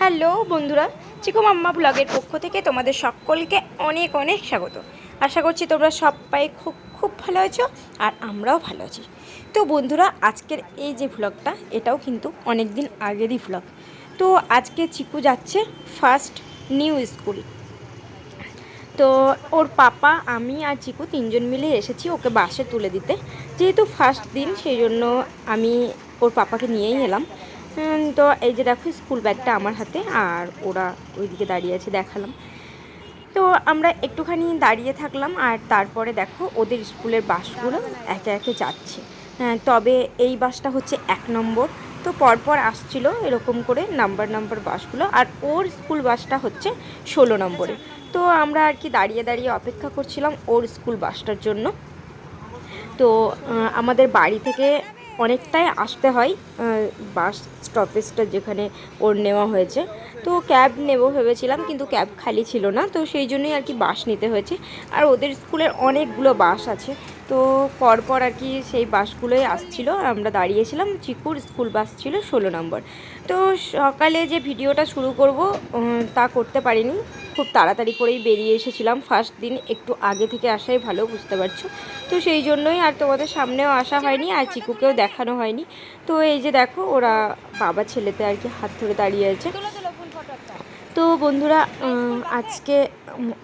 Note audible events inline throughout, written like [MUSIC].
Hello বন্ধুরা, Chicco মাম্মা ব্লগের পক্ষ থেকে তোমাদের সকলকে অনেক অনেক স্বাগত। আশা করছি তোমরা সবাই খুব খুব ভালো আছো আর আমরাও ভালো আছি। তো বন্ধুরা, আজকের এই যে ভ্লগটা এটাও কিন্তু অনেক দিন আগেরই ভ্লগ তো আজকে চিকু যাচ্ছে ফার্স্ট নিউ স্কুল তো ওর পাপা, আমি আর চিকু তিনজন মিলে এসেছি ওকে বাসে তুলে দিতে। যেহেতু ফার্স্ট দিন, সেই জন্য আমি ওর পাপাকে নিয়েই এলাম। তো এই যে দেখো স্কুল ব্যাগটা আমার হাতে আর ওরা ওইদিকে দাঁড়িয়ে আছে দেখালাম। তো আমরা একটুখানি দাঁড়িয়ে থাকলাম আর তারপরে দেখো ওদের স্কুলের বাসগুলো একে একে যাচ্ছে। হ্যাঁ, তবে এই বাসটা হচ্ছে এক নম্বর। তো পরপর আসছিল এরকম করে নাম্বার নাম্বার বাসগুলো আর ওর স্কুল বাসটা হচ্ছে ষোলো নম্বরে। তো আমরা আর কি দাঁড়িয়ে দাঁড়িয়ে অপেক্ষা করছিলাম ওর স্কুল বাসটার জন্য। তো আমাদের বাড়ি থেকে অনেকটাই আসতে হয় বাস স্টপেজটা যেখানে ওর নেওয়া হয়েছে। তো ক্যাব নেব ভেবেছিলাম, কিন্তু ক্যাব খালি ছিল না, তো সেই জন্যই আর কি বাস নিতে হয়েছে। আর ওদের স্কুলের অনেকগুলো বাস আছে। তো পরপর আর কি সেই বাসগুলোই আসছিল। আমরা দাঁড়িয়েছিলাম, চিকুর স্কুল বাস ছিল ষোলো নম্বর। তো সকালে যে ভিডিওটা শুরু করব তা করতে পারিনি। খুব তাড়াতাড়ি করেই বেরিয়ে এসেছিলাম। ফার্স্ট দিন একটু আগে থেকে আসাই ভালো, বুঝতে পারছ? তো সেই জন্যই আর তোমাদের সামনেও আসা হয়নি, আর চিকুকেও দেখানো হয়নি। তো এই যে দেখো, ওরা বাবা ছেলেতে আর কি হাত ধরে দাঁড়িয়ে আছে। তো বন্ধুরা আজকে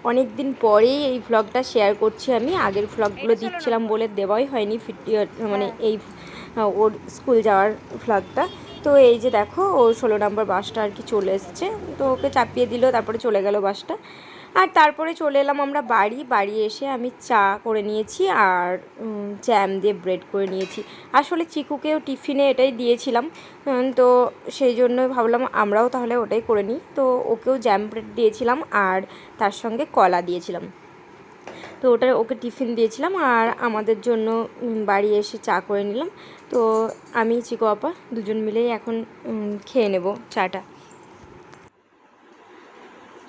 অনেক দিন পরেই এই ভ্লগটা শেয়ার করছি আমি। আগের ভ্লগগুলো দিচ্ছিলাম বলে দেওয়াই হয়নি ফিফটি মানে এই ওর স্কুল যাওয়ার ভ্লগটা তো এই যে দেখো, ওর ষোলো নম্বর বাসটা আর কি চলে এসছে। তো ওকে চাপিয়ে দিল, তারপরে চলে গেল বাসটা আর তারপরে চলে এলাম আমরা বাড়ি। বাড়ি এসে আমি চা করে নিয়েছি আর জ্যাম দিয়ে ব্রেড করে নিয়েছি। আসলে চিকুকেও টিফিনে এটাই দিয়েছিলাম তো সেই জন্য ভাবলাম আমরাও তাহলে ওটাই করে নিই। তো ওকেও জ্যাম ব্রেড দিয়েছিলাম আর তার সঙ্গে কলা দিয়েছিলাম। তো ওটা ওকে টিফিন দিয়েছিলাম আর আমাদের জন্য বাড়ি এসে চা করে নিলাম। তো আমি, চিকো, আপা দুজন মিলেই এখন খেয়ে নেব চাটা।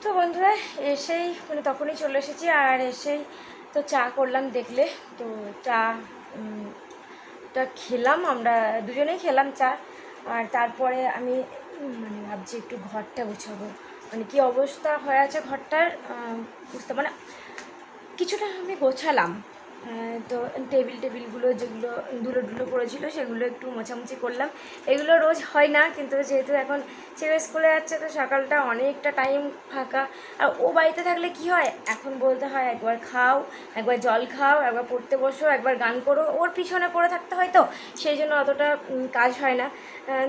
তো বন্ধুরা, এসেই মানে তখনই চলে এসেছি আর এসেই তো চা করলাম দেখলে। তো চা টা খেলাম আমরা দুজনেই খেলাম চা। আর তারপরে আমি মানে ভাবছি একটু ঘরটা গুছাবো। মানে কি অবস্থা হয়ে আছে ঘরটার বুঝতে মানে কিছুটা আমি গোছালাম। তো টেবিল টেবিলগুলো যেগুলো ধুলো ধুলো পড়েছিল সেগুলো একটু মোছামুছি করলাম। এগুলো রোজ হয় না, কিন্তু যেহেতু এখন ছেলে স্কুলে যাচ্ছে, তো সকালটা অনেকটা টাইম ফাঁকা। আর ও বাড়িতে থাকলে কি হয়? এখন বলতে হয় একবার খাও, একবার জল খাও, একবার পড়তে বসো, একবার গান করো। ওর পিছনে পড়ে থাকতে হয় তো, সেই জন্য অতটা কাজ হয় না।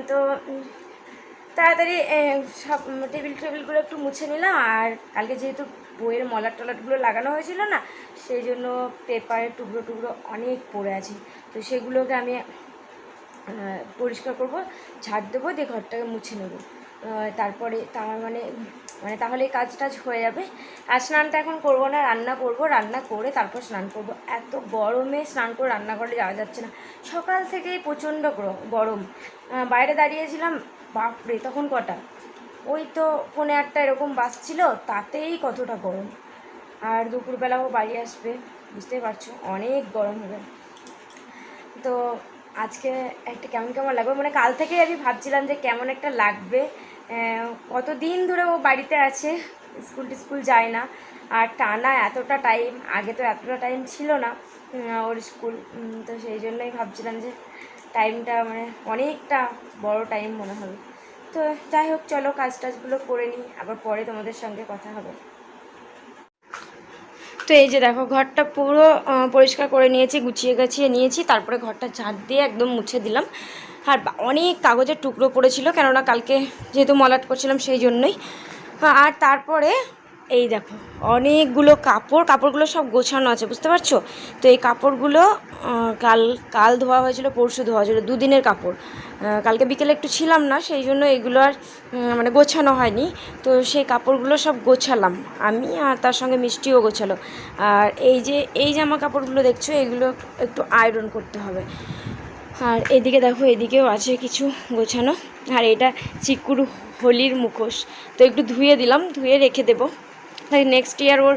তো তাড়াতাড়ি সব, টেবিল টেবিলগুলো একটু মুছে নিলাম। আর কালকে যেহেতু বইয়ের মলার টলারগুলো লাগানো হয়েছিল না, সেই জন্য পেপারের টুকরো টুকরো অনেক পড়ে আছে। তো সেগুলোকে আমি পরিষ্কার করব, ঝাড় দেবো, দিয়ে ঘরটাকে মুছে নেব। তারপরে তার মানে মানে তাহলে কাজ টাজ হয়ে যাবে। আর স্নানটা এখন করব না, রান্না করব, রান্না করে তারপর স্নান করব। এত গরমে স্নান করে রান্না করলে যাওয়া যাচ্ছে না। সকাল থেকেই প্রচণ্ড গর- গরম। বাইরে দাঁড়িয়েছিলাম, বাপরে, তখন কটা? ওই তো পৌনে একটা এরকম বাস ছিল, তাতেই কতটা গরম। আর দুপুরবেলা ও বাড়ি আসবে, বুঝতেই পারছ, অনেক গরম হবে। তো আজকে একটা কেমন কেমন লাগবে? মানে কাল থেকেই আমি ভাবছিলাম যে কেমন একটা লাগবে। কত দিন ধরে ও বাড়িতে আছে, স্কুল টিস্কুল যায় না। আর টানা এতটা টাইম আগে তো এতটা টাইম ছিল না ওর স্কুল তো সেই জন্যই ভাবছিলাম যে টাইমটা মানে অনেকটা বড় টাইম মনে হবে। তো যাই হোক, চলো কাজ টাজগুলো করে নিই। আবার পরে তোমাদের সঙ্গে কথা হবে। তো এই যে দেখো, ঘরটা পুরো পরিষ্কার করে নিয়েছি, গুছিয়ে গাছিয়ে নিয়েছি। তারপরে ঘরটা ঝাঁট দিয়ে একদম মুছে দিলাম। আর অনেক কাগজের টুকরো পড়েছিল, কেননা কালকে যেহেতু মলাট করছিলাম সেই জন্যই। আর তারপরে এই দেখো, অনেকগুলো কাপড়, কাপড়গুলো সব গোছানো আছে, বুঝতে পারছ? তো এই কাপড়গুলো কাল কাল ধোয়া হয়েছিল, পরশু ধোয়া হয়েছিল, দুদিনের কাপড়। কালকে বিকেলে একটু ছিলাম না, সেই জন্য এগুলো আর মানে গোছানো হয়নি। তো সেই কাপড়গুলো সব গোছালাম আমি আর তার সঙ্গে মিষ্টিও গোছালো। আর এই যে, এই জামা কাপড়গুলো দেখছ, এগুলো একটু আয়রন করতে হবে। আর এদিকে দেখো, এদিকেও আছে কিছু গোছানো। আর এটা চিকুর হোলির মুখোশ। তো একটু ধুয়ে দিলাম, ধুয়ে রেখে দেবো। তাই নেক্সট ইয়ার ওর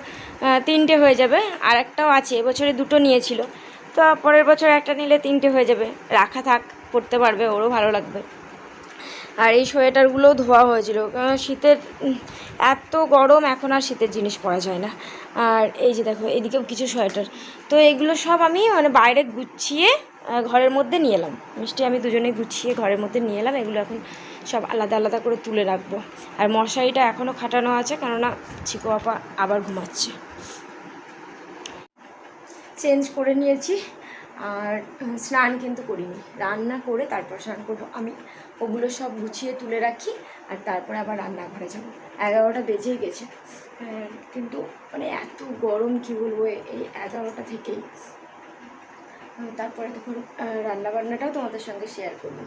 তিনটে হয়ে যাবে, আর একটাও আছে, এবছরে দুটো নিয়েছিল। তো পরের বছর একটা নিলে তিনটে হয়ে যাবে। রাখা থাক, পড়তে পারবে, ওরও ভালো লাগবে। আর এই সোয়েটারগুলোও ধোয়া হয়েছিল। কারণ শীতের এত গরম, এখন আর শীতের জিনিস পরা যায় না। আর এই যে দেখো, এদিকেও কিছু সোয়েটার। তো এগুলো সব আমি মানে বাইরে গুছিয়ে ঘরের মধ্যে নিয়ে এলাম। মিষ্টি আমি দুজনে গুছিয়ে ঘরের মধ্যে নিয়ে এলাম, এগুলো এখন সব আলাদা আলাদা করে তুলে রাখব। আর মশারিটা এখনও খাটানো আছে, কেননা চিকো আপা আবার ঘুমাচ্ছে। চেঞ্জ করে নিয়েছি, আর স্নান কিন্তু করিনি। রান্না করে তারপর স্নান করব। আমি ওগুলো সব গুছিয়ে তুলে রাখি, আর তারপরে আবার রান্নাঘরে যাব। এগারোটা বেজেই গেছে। কিন্তু মানে এত গরম, কি বলব, এই এগারোটা থেকেই। তারপরে তখন রান্না বান্নাটাও তোমাদের সঙ্গে শেয়ার করব।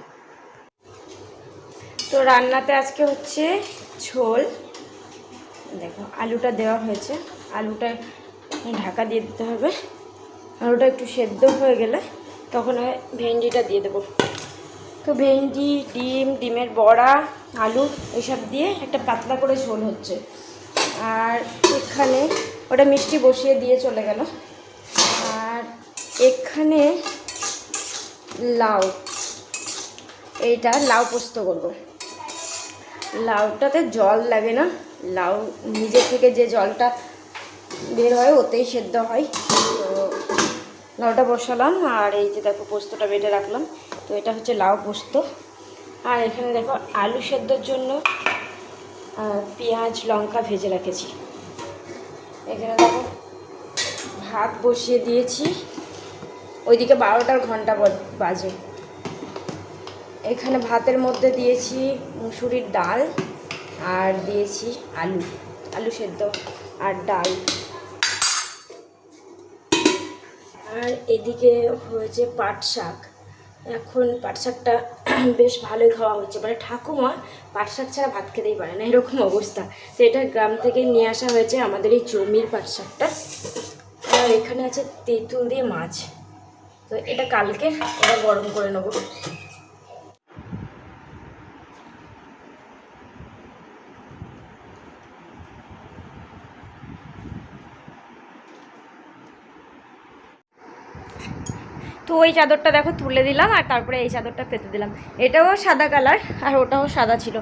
তো রান্নাতে আজকে হচ্ছে ঝোল। দেখো, আলুটা দেওয়া হয়েছে। আলুটা ঢাকা দিয়ে দিতে হবে। আলুটা একটু সেদ্ধ হয়ে গেলে তখন ভেন্ডিটা দিয়ে দেবো। তো ভেন্ডি, ডিম, ডিমের বড়া, আলু এইসব দিয়ে একটা পাতলা করে ঝোল হচ্ছে। আর এখানে ওটা মিষ্টি বসিয়ে দিয়ে চলে গেল। এখানে লাউ, এইটা লাউ পোস্ত করব লাউটাতে জল লাগে না, লাউ নিজে থেকে যে জলটা বের হয় ওতেই সেদ্ধ হয়। তো লাউটা বসালাম আর এই যে দেখো পোস্তটা বেটে রাখলাম। তো এটা হচ্ছে লাউ পোস্ত। আর এখানে দেখো আলু সেদ্ধর জন্য পেঁয়াজ, লঙ্কা ভেজে রেখেছি। এখানে দেখো ভাত বসিয়ে দিয়েছি। ওইদিকে বারোটার ঘণ্টা বাজে। এখানে ভাতের মধ্যে দিয়েছি মুসুরির ডাল আর দিয়েছি আলু আলু সেদ্ধ আর ডাল। আর এদিকে হয়েছে পাট শাক। এখন পাট শাকটা [CLEARS THROAT] বেশ ভালোই খাওয়া হচ্ছে। মানে ঠাকুমা পাট শাক ছাড়া ভাত খেতেই পারে না, এরকম অবস্থা। তো এটা গ্রাম থেকে নিয়ে আসা হয়েছে আমাদের এই জমির পাট শাকটা। আর এখানে আছে তেঁতুল দিয়ে মাছ। তো এটা কালকে এটা গরম করে নেব। তো ওই চাদরটা দেখো তুলে দিলাম আর তারপরে এই চাদরটা পেতে দিলাম। এটাও সাদা কালার আর ওটাও সাদা ছিল।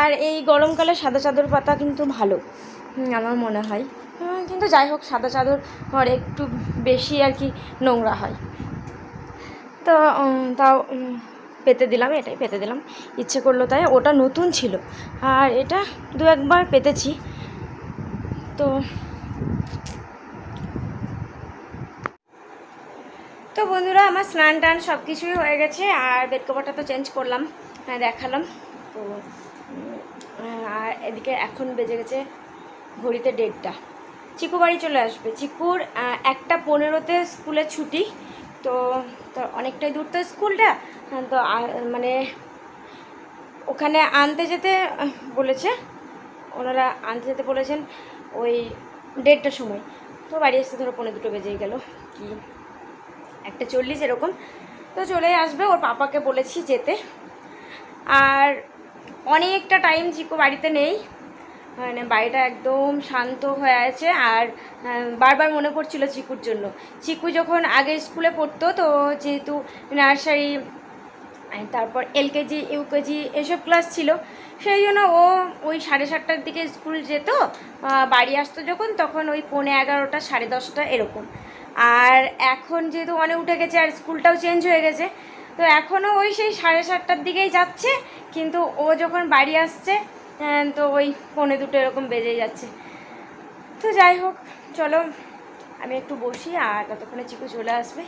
আর এই গরমকালে সাদা চাদর পাতা কিন্তু ভালো আমার মনে হয়। কিন্তু যাই হোক, সাদা চাদর একটু বেশি আর কি নোংরা হয়। তো তাও পেতে দিলাম, এটাই পেতে দিলাম। ইচ্ছে করল তাই, ওটা নতুন ছিল। আর এটা দু একবার পেতেছি। তো তো বন্ধুরা, আমার স্নান টান সব কিছুই হয়ে গেছে, আর বেড কভারটা তো চেঞ্জ করলাম হ্যাঁ দেখালাম। তো আর এদিকে এখন বেজে গেছে ঘড়িতে ডেটটা চিকু বাড়ি চলে আসবে। চিকুর একটা পনেরোতে স্কুলে ছুটি তো তো অনেকটাই দূর তো স্কুলটা, তো মানে ওখানে আনতে যেতে বলেছে, ওনারা আনতে যেতে বলেছেন ওই দেড়টার সময়। তো বাড়ি আসতে ধরো পনেরো দুটো বেজেই গেল, কি একটা চল্লিশ এরকম। তো চলে আসবে, ওর পাপাকে বলেছি যেতে। আর অনেকটা টাইম চিকু বাড়িতে নেই। মানে বাড়িটা একদম শান্ত হয়ে আছে আর বারবার মনে পড়ছিল চিকুর জন্য। চিকু যখন আগে স্কুলে পড়তো, তো যেহেতু নার্সারি তারপর এলকেজি, ইউকেজি এসব ক্লাস ছিল, সেই জন্য ও ওই সাড়ে সাতটার দিকে স্কুল যেত বাড়ি আসতো যখন, তখন ওই পৌনে এগারোটা, সাড়ে দশটা এরকম। আর এখন যেহেতু অনেক উঠে গেছে, আর স্কুলটাও চেঞ্জ হয়ে গেছে, তো এখনও ওই সেই সাড়ে সাতটার দিকেই যাচ্ছে, কিন্তু ও যখন বাড়ি আসছে তো ওই পৌনে দুটো এরকম বেজে যাচ্ছে। তো যাই হোক, চলো, আমি একটু বসি আর ততক্ষণে চিকু চলে আসবে।